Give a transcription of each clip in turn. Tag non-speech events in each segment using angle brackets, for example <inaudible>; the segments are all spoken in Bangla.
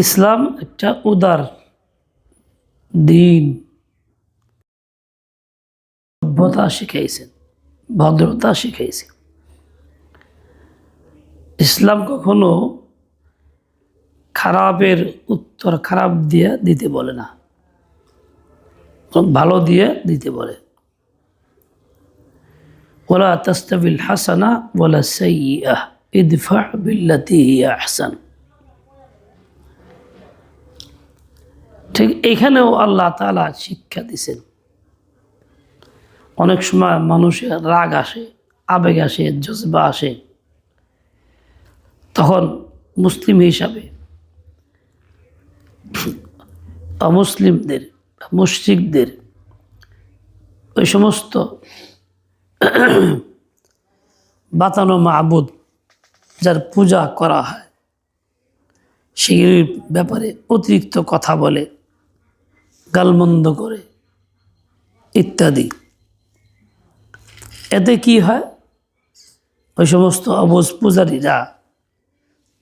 ইসলাম একটা উদার দিন। সভ্যতা শিখাইছেন, ভদ্রতা শিখাইছে ইসলাম কখনো খারাপের উত্তর খারাপ দিয়ে দিতে বলে না ভালো দিয়ে দিতে বলে। ওলা তস্তবিল হাসানা, ওলা সাইয়্যাহ ইদফা বিল্লাতি আহসান। ঠিক এখানেও আল্লাহ তাআলা শিক্ষা দিছেন। অনেক সময় মানুষের রাগ আসে, আবেগ আসে, জজবা আসে। তখন মুসলিম হিসাবে অমুসলিমদের, মুশ্রিকদের ওই সমস্ত বাতানো মাহবুদ যার পূজা করা হয় সেগুলির ব্যাপারে অতিরিক্ত কথা বলে। গালমন্দ করে, ইত্যাদি। এতে কি হয়? ওই সমস্ত অবজ পূজারীরা,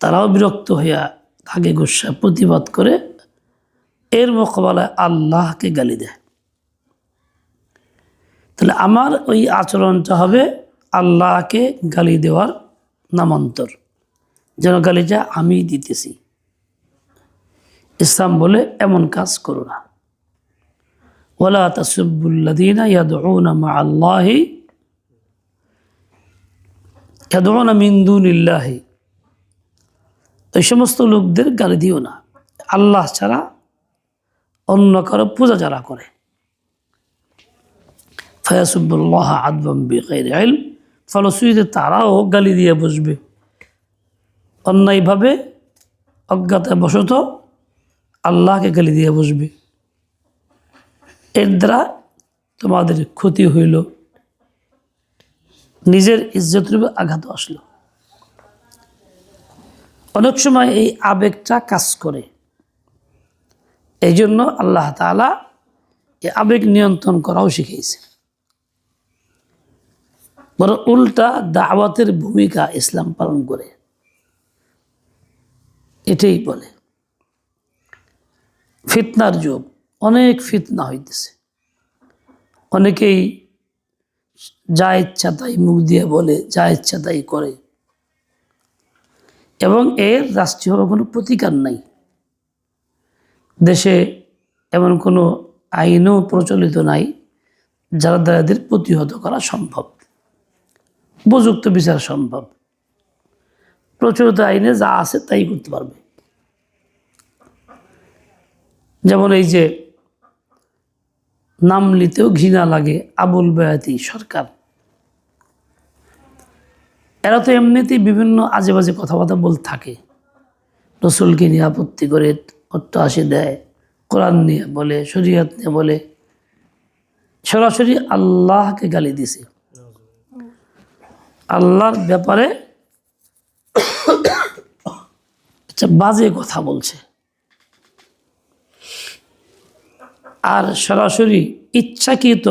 তারাও বিরক্ত হইয়া থাকে গুসা প্রতিবাদ করে, এর মোকাবেলায় আল্লাহকে গালি দেয়। তাহলে আমার ওই আচরণটা হবে আল্লাহকে গালি দেওয়ার নামান্তর। যেন গালিটা আমি দিতেছি। ইসলাম বলে এমন কাজ করো না। ওলা তাসুবুল্লাদিনা ইয়াদউনা মা আল্লাহি ইয়াদউনা মিন দুনিল্লাহি। এই সমস্ত লোকদের গালি দিও না। আল্লাহ ছাড়া অন্য কারও পূজা যারা করে। ফয়াসুবুল্লাহ আদবাম বেকার আইল ফলশ্রুতিতে তারাও গালি দিয়ে বসবে। অন্যায়ভাবে অজ্ঞাতে বশত আল্লাহকে গালি দিয়ে বসবে। এর দ্বারা তোমাদের ক্ষতি হইল। নিজের ইজ্জতের উপর আঘাত আসলো। অনেক সময় এই আবেগটা কাজ করে। এই জন্য আল্লাহ তালা এই আবেগ নিয়ন্ত্রণ করাও শিখিয়েছে। বড় উল্টা দাওয়াতের ভূমিকা ইসলাম পালন করে। এটাই বলে। ফিতনার যুগ। অনেক ফিতনা হইতেছে। অনেকেই যা ইচ্ছা তাই মুখ দিয়ে বলে, যা ইচ্ছা তাই করে। এবং এর রাষ্ট্রীয়ভাবে কোনো প্রতিকার নাই। দেশে এমন কোনো আইনও প্রচলিত নাই, যারা দ্বারা এদের প্রতিহত করা সম্ভব। উপযুক্ত বিচার সম্ভব। প্রচলিত আইনে যা আছে তাই করতে পারবে। যেমন এই যে নাম নিতেও ঘৃণা লাগে আবুল বেয়াতি সরকার। এরা তো এমনিতেই বিভিন্ন আজে বাজে কথাবার্তা বলতে থাকে। রসুলকে নিয়ে আপত্তি করে অট্টহাসি দেয়, কোরআন নিয়ে বলে, শরীয়ত নিয়ে বলে। সরাসরি আল্লাহকে গালি দিছে। আল্লাহর ব্যাপারে <coughs> আচ্ছা বাজে কথা বলছে। আর সরাসরি ইচ্ছাকৃত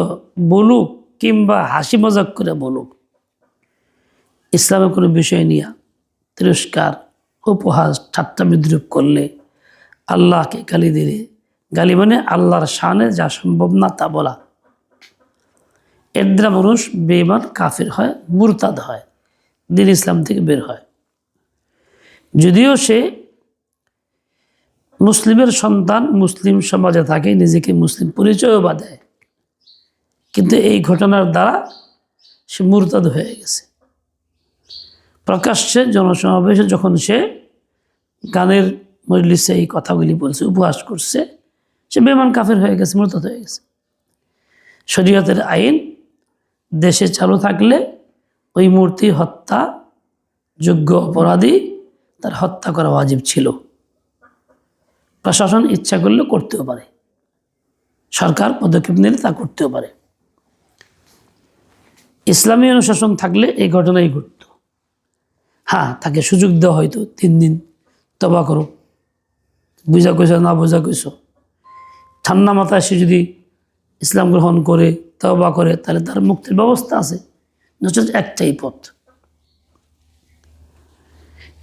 বলুক কিংবা হাসি মজাক করে বলুক, ইসলামের কোনো বিষয় নিয়ে তিরস্কার, উপহাস, ঠাট্টা বিদ্রুপ করলে আল্লাহকে গালি দিলে, গালি মানে আল্লাহর শানে যা সম্ভব না তা বলা। এর দ্বারা মানুষ বেমান কাফির হয়, মুরতাদ হয়, দিন ইসলাম থেকে বের হয়। যদিও সে মুসলিমের সন্তান মুসলিম সমাজে থাকে, নিজেকে মুসলিম পরিচয়ও বা দেয় কিন্তু এই ঘটনার দ্বারা সে মুরতাদ হয়ে গেছে। প্রকাশ্যে জনসমাবেশে যখন সে গানের মজলিসে এই কথাগুলি বলছে, উপহাস করছে, সে বেমান কাফের হয়ে গেছে মৃতত হয়ে গেছে। শরীয়তের আইন, দেশে চালু থাকলে ওই মূর্তি হত্যা যোগ্য অপরাধী তার হত্যা করা ওয়াজিব ছিল। প্রশাসন ইচ্ছা করলে করতেও পারে। সরকার পদক্ষেপ নিলে তা করতেও পারে। ইসলামী অনুশাসন থাকলে এই ঘটনাই ঘটত। হ্যাঁ তাকে সুযোগ দেওয়া হয়তো তিন দিন। তবা করো। বুঝা কইছ না বোঝা কইছ? ঠান্ডা মাথায় সে যদি ইসলাম গ্রহণ করে, তবা করে, তাহলে তার মুক্তির ব্যবস্থা আছে। নচেত একটাই পথ।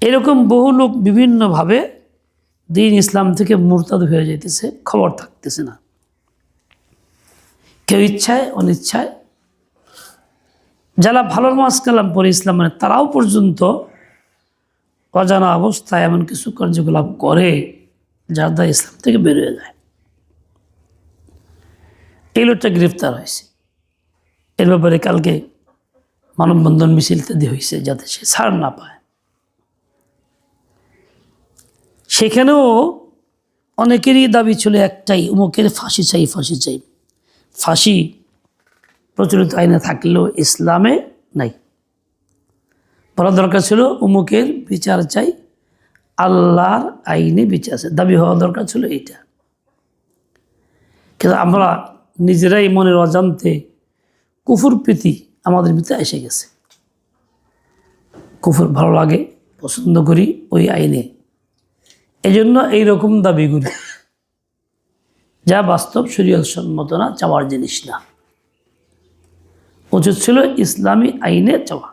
এরকম বহু লোক বিভিন্নভাবে দিন ইসলাম থেকে মুরতাদ হয়ে যেতেছে খবর থাকতেছে না। কেউ ইচ্ছায়, অনিচ্ছায়, যারা ভালো নামাজ কালাম পরে ইসলাম মানে তারাও পর্যন্ত অজানা অবস্থায় এমন কিছু কার্যকলাপ করে যার দ্বারা ইসলাম থেকে বেরিয়ে যায়। এই লোকটা গ্রেফতার হয়েছে। এর ব্যাপারে কালকে মানববন্ধন মিছিল ইত্যাদি হয়েছে যাতে সে ছাড় না পায়। সেখানেও অনেকেরই দাবি ছিল একটাই, উমুকের ফাঁসি চাই ফাঁসি চাই। ফাঁসি প্রচলিত আইনে থাকলেও ইসলামে নাই। বলা দরকার ছিল উমুকের বিচার চাই, আল্লাহর আইনে বিচার আছে। দাবি হওয়া দরকার ছিল এইটা। কিন্তু আমরা নিজেরাই মনের অজান্তে কুফুর প্রীতি আমাদের ভিতরে এসে গেছে। কুফুর ভালো লাগে, পছন্দ করি ওই আইনে। এই জন্য এইরকম দাবি করি। যা বাস্তব সম্মত না, চাওয়ার জিনিস না। উচিত ছিল ইসলামী আইনে চাওয়া।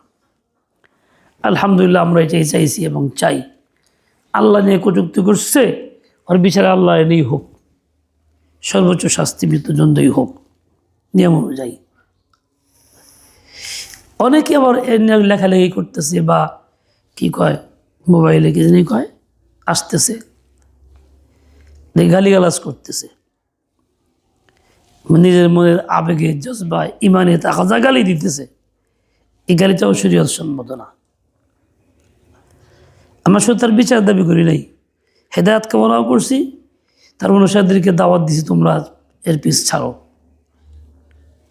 আলহামদুলিল্লাহ আমরা এটাই চাইছি এবং চাই। আল্লাহ নিয়ে কটুক্তি করছে, আর বিচারে আল্লাহ এনেই হোক। সর্বোচ্চ শাস্তি মৃত্যুদণ্ডই হোক, নিয়ম অনুযায়ী। অনেকে আবার এর লেখালেখি করতেছে বা কি কয়, মোবাইলে কি জানি কয় আসতেছে। গালিগালাজ করতেছে। নিজের মনের আবেগে জজবা ইমানে তাকাজা গালি দিতেছে। এই গালিটাও শরীয়ত সম্মত না। আমরা শুধু তার বিচার দাবি করি নাই। হেদায়ত কামনাও করছি। তার অনুসারীদেরকে দাওয়াত দিছি, তোমরা এর পিস ছাড়ো।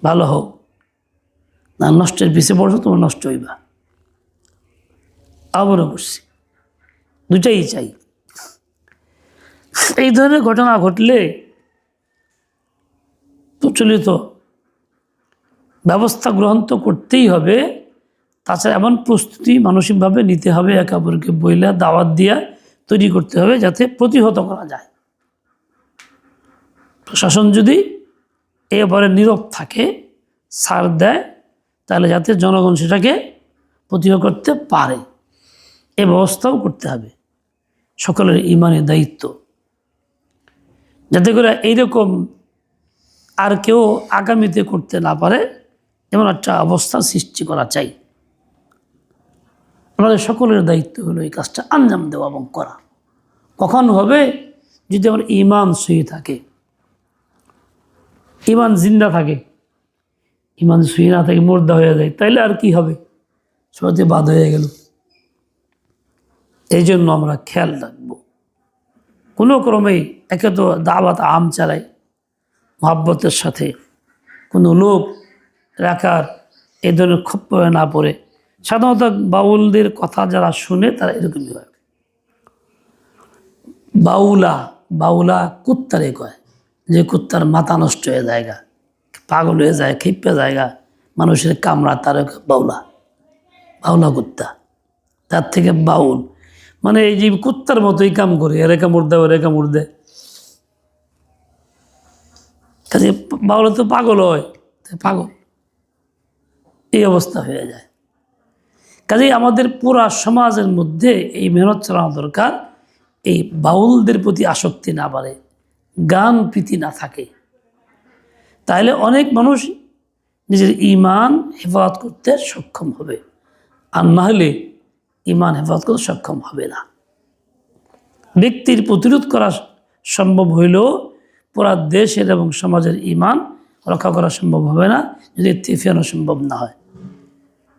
ভালো হোক। না, নষ্টের পিছে পড়ছো, তোমরা নষ্ট হইবা। আবারও করছি। দুটাই চাই। এই ধরনের ঘটনা ঘটলে প্রচলিত ব্যবস্থা গ্রহণ তো করতেই হবে। তাছাড়া এমন প্রস্তুতি মানসিকভাবে নিতে হবে, একে অপরকে বইলা দাওয়াত দিয়া তৈরি করতে হবে যাতে প্রতিহত করা যায়। প্রশাসন যদি এ ব্যাপারে নীরব থাকে, ছাড় দেয়, তাহলে যাতে জনগণ সেটাকে প্রতিহত করতে পারে। এ ব্যবস্থাও করতে হবে। সকলের ইমানের দায়িত্ব। যাতে করে এইরকম আর কেউ আগামীতে করতে না পারে, এমন একটা অবস্থা সৃষ্টি করা চাই। আমাদের সকলের দায়িত্ব হলো এই কাজটা আঞ্জাম দেওয়া এবং করা। কখন হবে? যদি আমার ইমান সহি থাকে ইমান জিন্দা থাকে ইমান সহি না থাকে, মোর্দা হয়ে যায়, তাইলে আর কি হবে? সবাই বাদ হয়ে গেল। এই জন্য আমরা খেয়াল রাখব। কোনো ক্রমেই একে তো দাওয়াত আম চালাই মহাব্বতের সাথে। কোনো লোক রাখার এ ধরনের ক্ষোভ না পড়ে। সাধারণত বাউলদের কথা যারা শুনে তারা এরকমই হয়। বাউলা বাউলা কুত্তারে কয়, যে কুত্তার মাথা নষ্ট হয়ে জায়গা পাগল হয়ে যায় ক্ষিপ্পে জায়গা মানুষের কামড়া তার বাউলা বাউলা কুত্তা। তার থেকে বাউল মানে এই যে কুত্তার মতোই কাম করে, এরে কামড় দেয়, ওরে কামড় দেয়। কাজে বাউলা তো পাগল হয় পাগল। এই অবস্থা হয়ে যায়। কাজেই আমাদের পুরা সমাজের মধ্যে এই মেহনত চালানো দরকার, এই বাউলদের প্রতি আসক্তি না বাড়ে, গান প্রীতি না থাকে। তাহলে অনেক মানুষ নিজের ইমান হেফাজত করতে সক্ষম হবে। আর না হলে ইমান হেফাজত করতে সক্ষম হবে না। ব্যক্তির প্রতিরোধ করা সম্ভব হইলেও পুরা দেশের এবং সমাজের ইমান রক্ষা করা সম্ভব হবে না, যদি ফেরানো সম্ভব না হয়।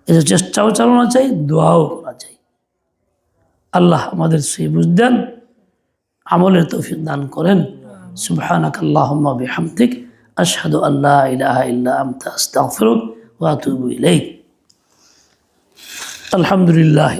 এই চেষ্টাও চালানো চাই, দোয়াও করা চাই। আল্লাহ আমাদের সেই বুঝদেন আমলের তৌফিক দান করেন। সুবহানাক আল্লাহুম্মা বিহামদিক, আশহাদু আল্লা ইলাহা ইল্লা আনতা, আস্তাগফিরুক ওয়া আতুবু ইলাইক। আলহামদুলিল্লাহ